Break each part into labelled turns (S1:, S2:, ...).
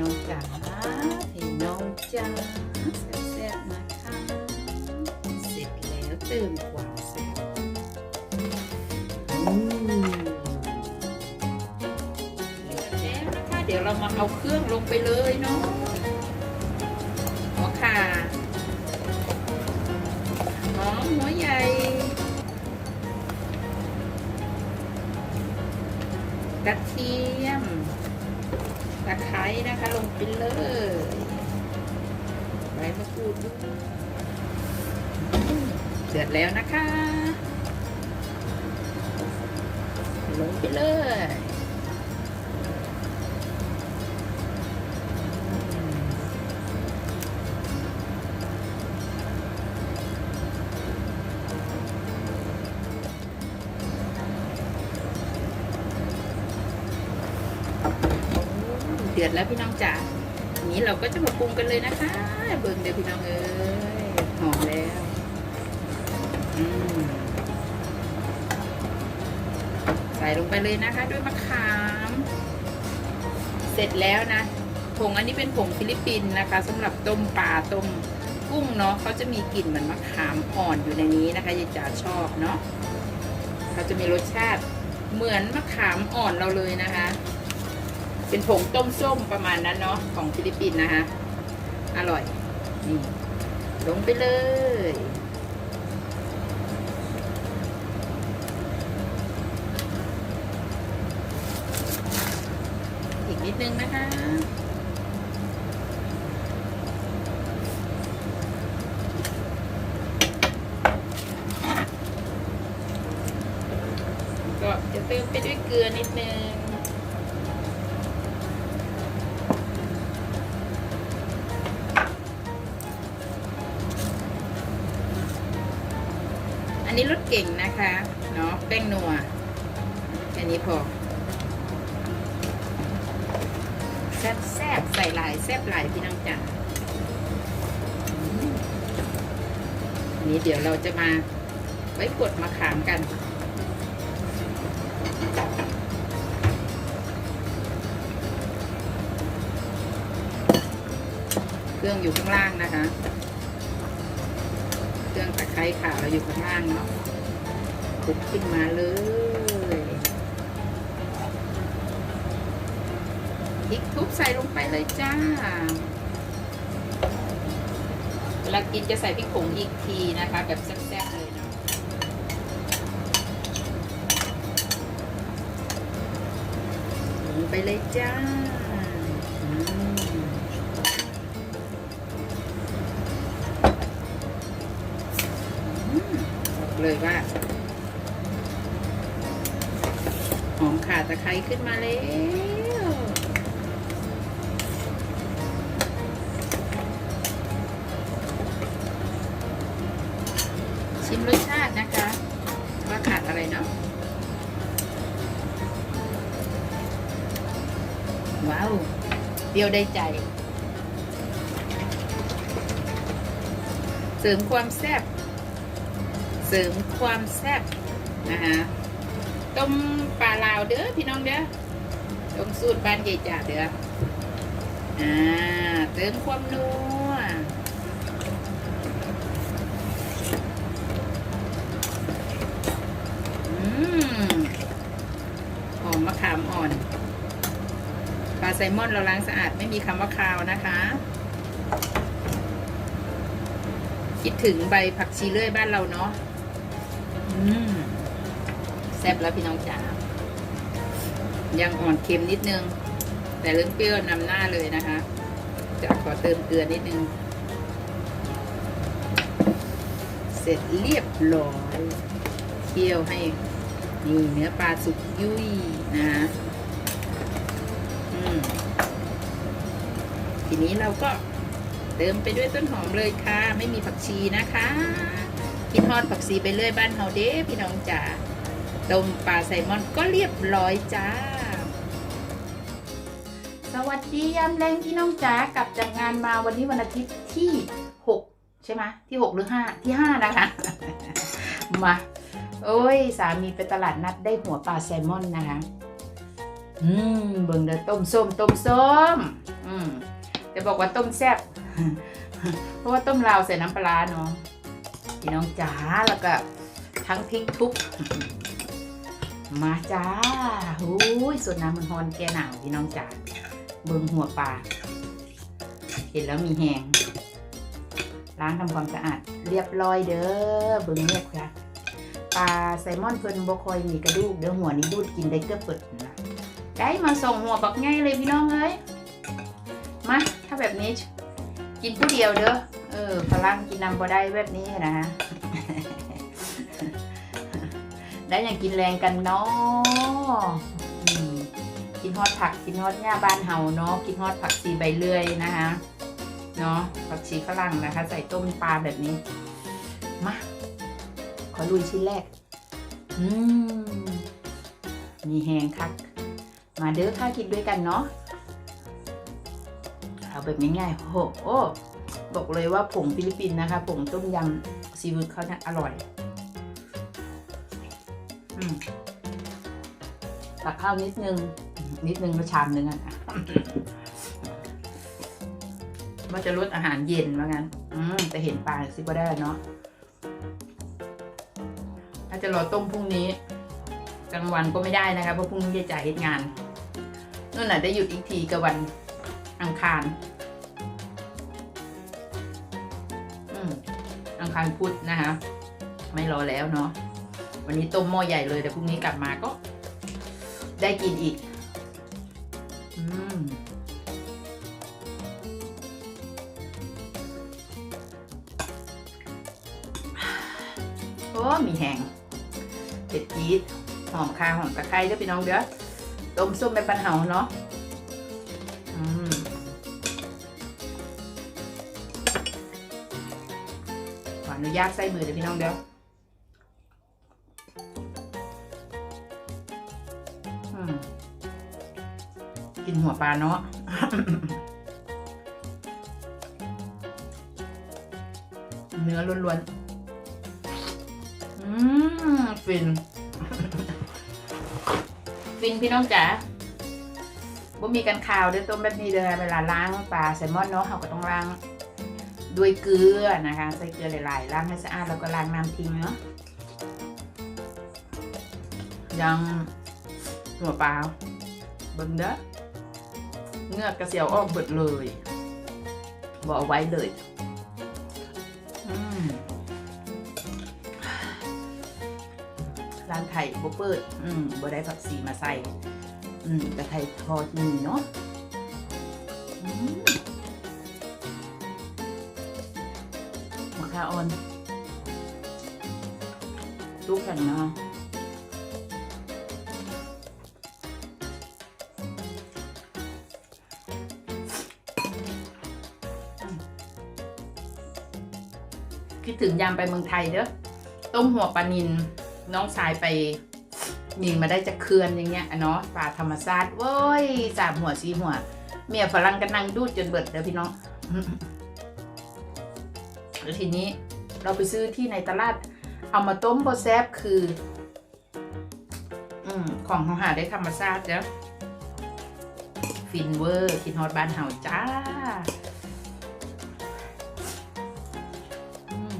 S1: น้องจ๋าพี่น้องจ๋าแซ่บๆนะคะเสร็จแล้วเติมความแซ่บเดี๋ยวเรามาเอาเครื่องลงไปเลยเนาะหัวขาหอมหัวใหญ่ นะคะลงไปเลยใบมะกรูดด้วยเดือดแล้วนะคะ ลงไปเลย เดือดแล้วพี่น้องจ๋าทีนี้เราก็จะมาปรุงกันเลยนะคะ เบิ่งเดี๋ยวพี่น้องเอ้ยหอมแล้วอืมใส่ลงไปเลยนะคะ ด้วยมะขาม เสร็จแล้วนะผงอันนี้เป็นผงฟิลิปปินส์นะคะสำหรับต้มปลาต้มกุ้งเนาะเขาจะมีกลิ่นเหมือนมะขามอ่อนอยู่ในนี้นะคะยายจ๋าชอบเนาะเขาจะมีรสชาติเหมือนมะขามอ่อนเราเลยนะคะ เป็นผงต้มส้มประมาณนั้นเนาะของฟิลิปปินส์นะคะอร่อยนี่ลงไปเลยอีกนิดนึงนะคะก็จะเติมไปด้วยเกลือนิดนึง นนี้รสเก่งนะคะเนาะแป้งนัวแค่นี้พอแซ่บแซ่บใส่หลายแซ่บหลายพี่น้องจ๋าอันนี้เดี๋ยวเราจะมาไว้กดมะขามกันเครื่องอยู่ข้างล่างนะคะ รื่องตะไคร้ข่าเราอยู่ข้างล่างเนาะคลุกขึ้นมาเลยพริกทุบใส่ลงไปเลยจ้า เวลากินจะใส่พริกผงอีกทีนะคะ แบบแซ่บๆเลยนะลงไปเลยจ้า เลยว่าหอมข่าตะไคร้ขึ้นมาแล้วชิมรสชาตินะคะ ว่าขาดอะไรเนาะว้าวเปรี้ยวได้ใจ เสริมความแซ่บ ริมความแซ่บนะคะต้มปลาลาวเด้อพี่น้องเด้อต้มสูตรบ้านใหญ่จ่าเด้ออ่าเติมความนัวอืมหอมมะขามอ่อนปลาไซมอนเราล้างสะอาดไม่มีคำว่าคาวนะคะ คิดถึงใบผักชีเลื่อยบ้านเราเนาะ แซ่บแล้วพี่น้องจ๋า ยังอ่อนเค็มนิดนึง แต่เริ่มเปรี้ยวนำหน้าเลยนะคะ จะขอเติมเกลือนิดนึง เสร็จเรียบร้อยเคี่ยวให้นี่เนื้อปลาสุกยุ่ยนะอืมทีนี้เราก็เติมไปด้วยต้นหอมเลยค่ะ ไม่มีผักชีนะคะ กินทอดผักชีไปเรื่อยบ้านเฮาเด้พี่น้องจ๋าต้มปลาไซลมอนก็เรียบร้อยจ้า สวัสดียามแรงพี่น้องจ๋ากลับจากงานมาวันนี้วันอาทิตย์ที่ 6 ใช่ไหมที่ 6 หรือ 5 ที่ 5 นะคะ มาโอ้ย สามีไปตลาดนัดได้หัวปลาแซลมอนนะคะ อืม เบิ่งเด้อต้มส้มต้มส้ม อืมจะบอกว่าต้มแซ่บ เพราะว่าต้มลาวใส่น้ำปลาเนาะ พี่น้องจ๋าแล้วก็ทั้งพริกทุบมาจ้าหูยส่วนน้ำมันฮอนแกหนาวพี่น้องจ๋าเบิงหัวปลาเห็นแล้วมีแหงล้างทำความสะอาดเรียบร้อยเด้อเบิงเนี่ยค่ะปลาไซมอนเพิ่นบ่คอยมีกระดูกเด้อหัวนี้ดูดกินได้เกือบเปิดนะได้มาส่งหัวบักง่ายเลยพี่น้องเอ้ยมาถ้าแบบนี้กินผู้เดียวเด้อ เออฝรั่งกินน้ำบ่ได้แบบนี้นะฮะได้อย่างกินแรงกันเนาะกินฮอดผักกินฮอดหญ้าบ้านเฮาเนาะกินฮอดผักชีใบเลื่อยนะคะเนาะผักชีฝรั่งนะคะ ใส่ต้มปลาแบบนี้มาขอลุยชิ้นแรก อืมมีแหงคัก มาเด้อค่ะกินด้วยกันเนาะเอาแบบง่ายๆโอ้โหโอ้ บอกเลยว่าผงฟิลิปปินส์นะคะผงต้มยำซีฟู้ดเขาเนี่ยอร่อยอตักข้าวนิดนึง นิดนึงแล้วชามนึงอะนะว่าจะลดอาหารเย็นว่างั้น อืมแต่เห็นปลาซิก็ได้เนาะถ้าจะรอต้มพรุ่งนี้กลางวันก็ไม่ได้นะคะเพราะพรุ่งนี้จะจ่ายเหตุงานนู่นน่ะได้หยุดอีกทีกับวันอังคาร คารพุธนะคะ ไม่รอแล้วเนาะวันนี้ต้มหม้อใหญ่เลยแต่พรุ่งนี้กลับมาก็ ได้กินอีก อืมโอ้มีแหงเผ็ดจี๊ดหอมคาหอมตะไคร้ด้วยพี่น้องเด้อต้มส้มแบบปันเฮาเนาะ ขออนุญาตใส่มือเด้อพี่น้องเด้ออืมกินหัวปลาเนาะเนื้อล้วนๆ อืมฟิน ฟินพี่น้องจ๋าบ่มีกันข่าวเด้อต้มแบบนี้เด้อเวลาล้างปลาแซลมอนเนาะเราก็ต้องล้าง ด้วยเกลือนะคะ ใส่เกลือหลายๆล้างให้สะอาดแล้วก็ล้างน้ำทิ้งเนาะยังหัวปลาเบิ่งเด้อเงือกกระเสียวออกเบิดเลยบอกเอาไว้เลยร้านไทยบ่เปิด อืมบ่ได้ผักชีมาใส่ อืมแต่ไทยทอดมีเนาะ อ่อนลูกแข็งนะคิดถึงยามไปเมืองไทยเด้อต้มหัวปลานินน้องชายไปนินมาได้จากเคือนอย่างเงี้ยเนาะปลาธรรมชาติโว้ยสามหัวสีหัว เมียฝรั่งก็นั่งดูดจนเบิดเด้อพี่น้อง แล้วทีนี้เราไปซื้อที่ในตลาด เอามาต้มโบแซบคือ อืมของเขาหาได้ธรรมชาติเด้อฟินเวอร์คิดฮอตบ้านเฮาจ้าอืม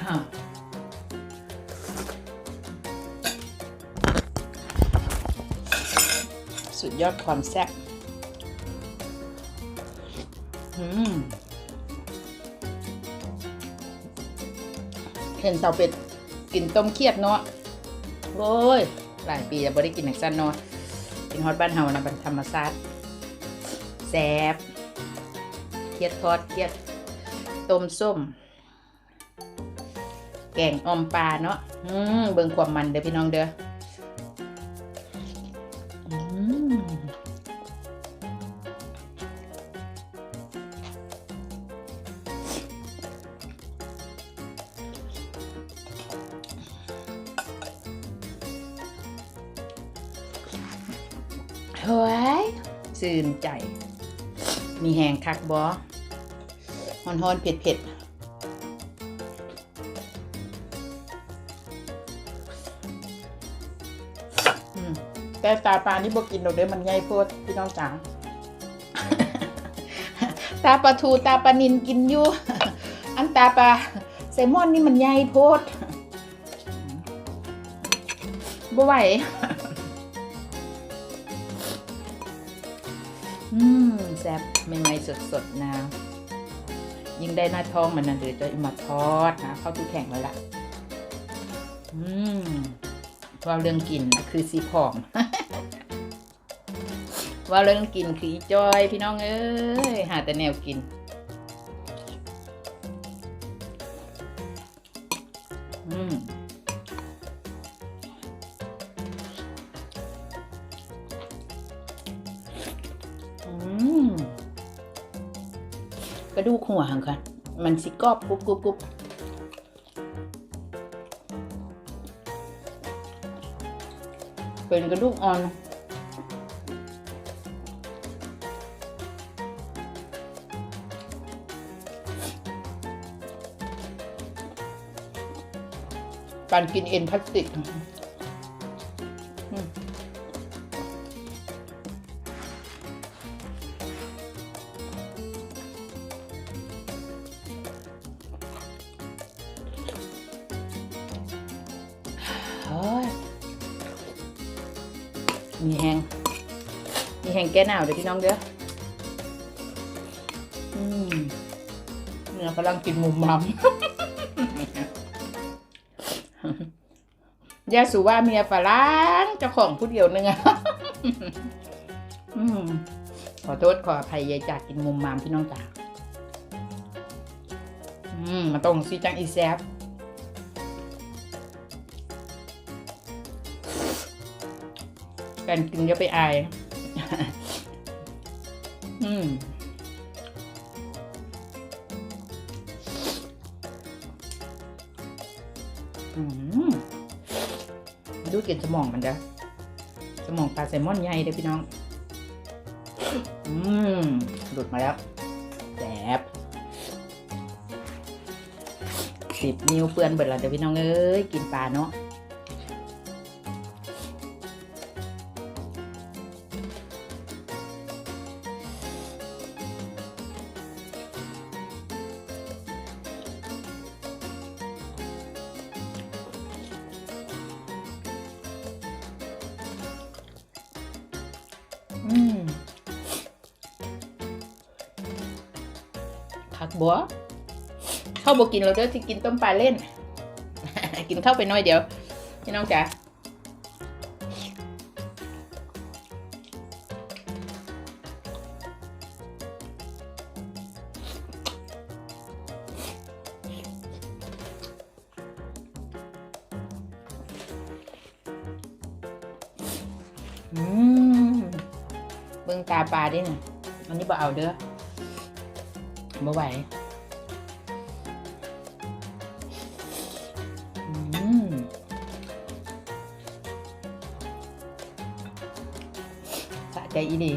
S1: ฮะ สุดยอดความแซ่บอืมเห็นเตาเป็ดกินต้มเครียดเนาะโอ้ย หลายปีแล้วบ่ได้กินหนังสั้นเนาะกินฮอตบ้านเฮานะบันธรรมชาสติแซ่บเครียดทอดเครียดต้มส้ม แกงออมปลาเนาะอืมเบิ่งความมันเด้อพี่น้องเด้อ เฮ้ยสื่นใจ มีแหงคักบอฮอนฮอนๆเผ็ดเผ็ดๆอืมแต่ตาปลานี่บอกกินดอกเด้อมันใหญ่โพดพี่น้องจ๋าาปลาทูตาปลานินกินอยู่ อันตาปลาแซลมอนนี่มันใหญ่โพดบ่ไหว อืมแซ่บใหม่ๆสดๆนะ ยิ่งได้หน้าท้องมันนั่นเดี๋ยวจะเอามาทอดนะเข้าตู้แข็งแล้วล่ะ อืมว่าเรื่องกินนคือสีผอมว่าเรื่องกินคืออีจอยพี่น้องเอ้ยหาแต่แนวกิน กระดูกหัวหังค่ะ มันสิกรอบกรุบกรุบกรุบเป็นกระดูกอ่อนการกินเอ็นพลาสติก งแก้หนาวเดี๋ยวพี่น้องเด้ออืมเนี่ยกำลังกินมุมมัมยาสูว่าเมียฝรั่งเจ้าของผู้เดียวนึงอะอืมขอโทษขออภัยยายจากกินมุมมามพี่น้องจ๋าอืมมาตรงซีจังอีแซฟการกินจะไปอาย อืมอืมดูกินสมองมันเด้อสมองปลาแซลมอนใหญ่เด้อพี่น้อง อืมหลุดมาแล้วแสบสิบนิ้วเปื้อนเบิดแล้วเด้อพี่น้องเอ้ย กินปลาเนาะ บัวข้าวบกินเราเด้อที่กินต้มปลาเล่น กินข้าวไปน้อยเดียวพี่น้องจ๋าอืมเบิ่งตาปลาดิน่ะอันนี้บ่เอาเด้อ บ่ไหวอืมสะใจอีดี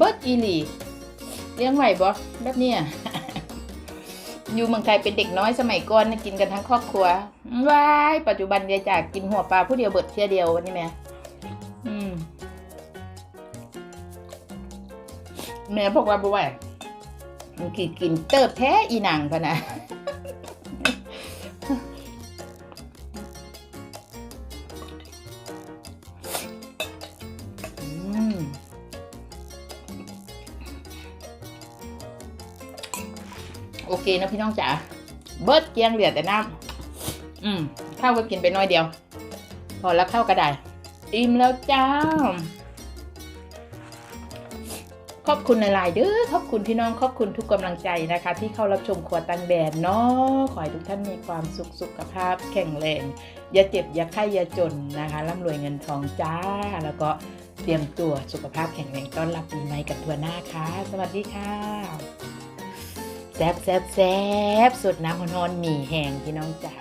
S1: เบิร์ดอีหลีเลี้ยงไหวบ่แบบเนี้ยอยู่เมืองไทยเป็นเด็กน้อยสมัยก่อนกินกันทั้งครอบครัวว้ายปัจจุบันยายจากกินหัวปลาผู้เดียวเบิดเที่ยเดียววันนี้แม่แม่บอกว่าบ่ไหวมันกินกินเติบแท้อีหนังพะนะ นะพี่น้องจ๋าเบิดเกียงเหลือแต่น้ำอืมข้าวก็กินไปน้อยเดียว พอแล้วข้าวก็ได้ อิ่มแล้วจ้าขอบคุณในไลน์เด้อขอบคุณพี่น้องขอบคุณทุกกำลังใจนะคะ ที่เข้ารับชมครัวตังแดดเนาะขอให้ทุกท่านมีความสุขสุขภาพแข็งแรงอย่าเจ็บอย่าไข้อย่าจนนะคะร่ำรวยเงินทองจ้า แล้วก็เตรียมตัวสุขภาพแข็งแรงต้อนรับปีใหม่กับทัวหน้าค่ะ สวัสดีค่ะ แซบแซบแซบสุดน้ำฮอนๆหมี่แห้งพี่น้องจ๋า